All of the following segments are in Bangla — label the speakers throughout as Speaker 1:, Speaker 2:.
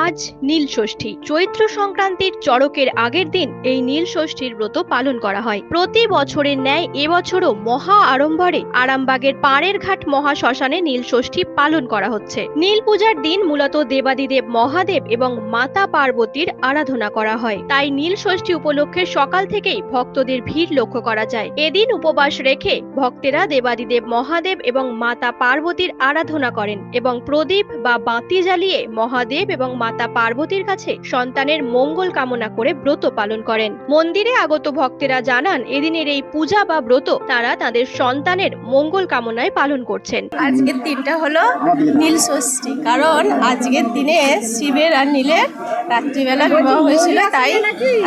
Speaker 1: আজ নীল ষষ্ঠী। চৈত্র সংক্রান্তির চড়কের আগের দিন এই নীল ষষ্ঠীর ব্রত পালন করা হয়। প্রতি বছরের ন্যায় এবছরও মহা আড়ম্বরে আরামবাগের পাড়ের ঘাট মহা শ্মশানে নীল ষষ্ঠী পালন করা হচ্ছে। নীল পূজার দিন মূলত দেবাদিদেব মহাদেব এবং মাতা পার্বতীর আরাধনা করা হয়। তাই নীল ষষ্ঠী উপলক্ষে সকাল থেকেই ভক্তদের ভিড় লক্ষ্য করা যায়। এদিন উপবাস রেখে ভক্তেরা দেবাদিদেব মহাদেব এবং মাতা পার্বতীর আরাধনা করেন এবং প্রদীপ বা বাতি জ্বালিয়ে মহাদেব এবং মাতা পার্বতীর কাছে সন্তানের মঙ্গল কামনা করে ব্রত পালন করেন। মন্দিরে আগত ভক্তেরা জানান এদিনের এই পূজা বা ব্রত তারা তাদের সন্তানের মঙ্গল কামনায় পালন করছেন।
Speaker 2: আজকের দিনটা হলো নীল ষষ্ঠী। কারণ আজকের দিনে শিবের আর নীলের রাত্রিবেলা বিবাহ হয়েছিল তাই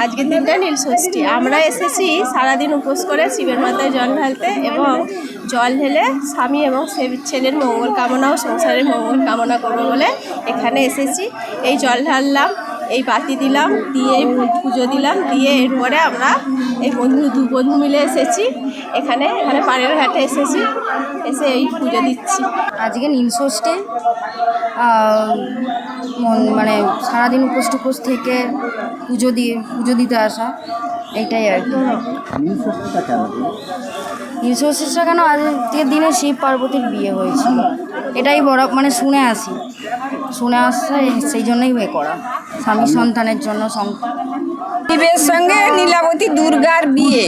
Speaker 2: আজকের দিনটা নীল ষষ্ঠী। আমরা এসেছি সারাদিন উপোস করে শিবের মাথায় জল ঢালতে এবং জল ঢেলে স্বামী এবং সে- ছেলের মঙ্গল কামনা ও সংসারের মঙ্গল কামনা করব বলে এখানে এসেছি। এই জল ঢাললাম এই বাতি দিলাম দিয়ে এই পুজো দিলাম দিয়ে এরপরে আমরা এই বন্ধু দু বন্ধু মিলে এসেছি। এখানে এখানে পাড়ের ঘাটে এসেছি এসে এই পুজো দিচ্ছি।
Speaker 3: আজকে নীলষষ্ঠী মন- মানে সারাদিন উপোস টুপোস থেকে পুজো দিয়ে পুজো দিতে আসা এইটাই আর কি। নীলষষ্ঠীটা কেন? আজকের দিনে শিব পার্বতীর বিয়ে হয়েছিল। এটাই বড় মানে শুনে আসি। শুনে আসছে, সেই জন্যই এ করা। স্বামী সন্তানের জন্য
Speaker 4: শিবের সঙ্গে নীলাবতী দুর্গার বিয়ে।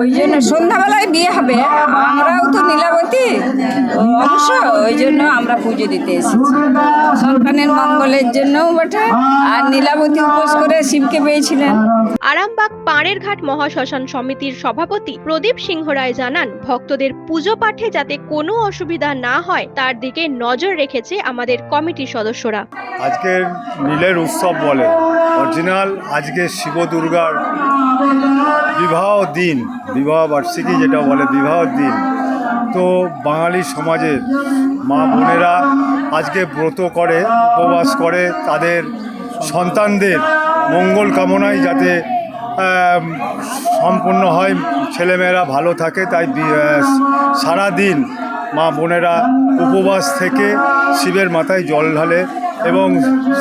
Speaker 4: ওই জন্য সন্ধ্যাবেলায় বিয়ে হবে। আমরাও তো নীলাবতী অংশ ওই জন্য আমরা পুজো দিতে এসেছি। সন্তানের মঙ্গলের জন্যও বটে, আর নীলাবতী উপোস করে শিবকে পেয়েছিলেন।
Speaker 1: আরামবাগ পাড়ের ঘাট মহাশ্মশান সমিতির সভাপতি প্রদীপ সিংহ রায় জানান, ভক্তদের পুজো পাঠে যাতে কোনো অসুবিধা না হয়, তার দিকে নজর রেখেছে আমাদের কমিটির সদস্যরা।
Speaker 5: আজকের নীলের উৎসব বলে। অরিজিনাল আজকে শিব দুর্গার বিবাহ দিন বিবাহ বার্ষিকী যেটা বলে বিবাহ দিন। তো বাঙালি সমাজের মা বোনেরা আজকে ব্রত করে উপবাস করে তাদের সন্তানদের মঙ্গল কামনায় যাতে সম্পূর্ণ হয় ছেলেমেয়েরা ভালো থাকে তাই আহ, সারাদিন মা বোনেরা উপবাস থেকে শিবের মাথায় জল ঢালে এবং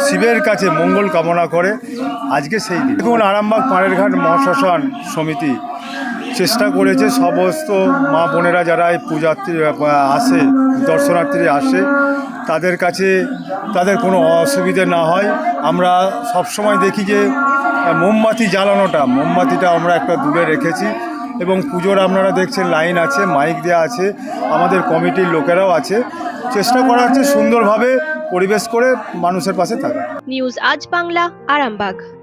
Speaker 5: শিবের কাছে মঙ্গল কামনা করে আজকে সেই দিন। দেখুন, আরামবাগ পাড়ের ঘাট মহাশ্মশান সমিতি চেষ্টা করেছে সমস্ত মা বোনেরা যারা এই পূজার্থী আসে দর্শনার্থী আসে, তাদের কাছে তাদের কোনো অসুবিধে না হয়। আমরা সবসময় দেখি যে মোমবাতি জ্বালানোটা, মোমবাতিটা আমরা একটা দূরে রেখেছি। এবং পুজোর আপনারা দেখছেন, লাইন আছে, মাইক দেওয়া আছে, আমাদের কমিটির লোকেরাও আছে। চেষ্টা করা হচ্ছে সুন্দরভাবে পরিবেশ করে মানুষের পাশে থাকা।
Speaker 1: নিউজ আজ বাংলা, আরামবাগ।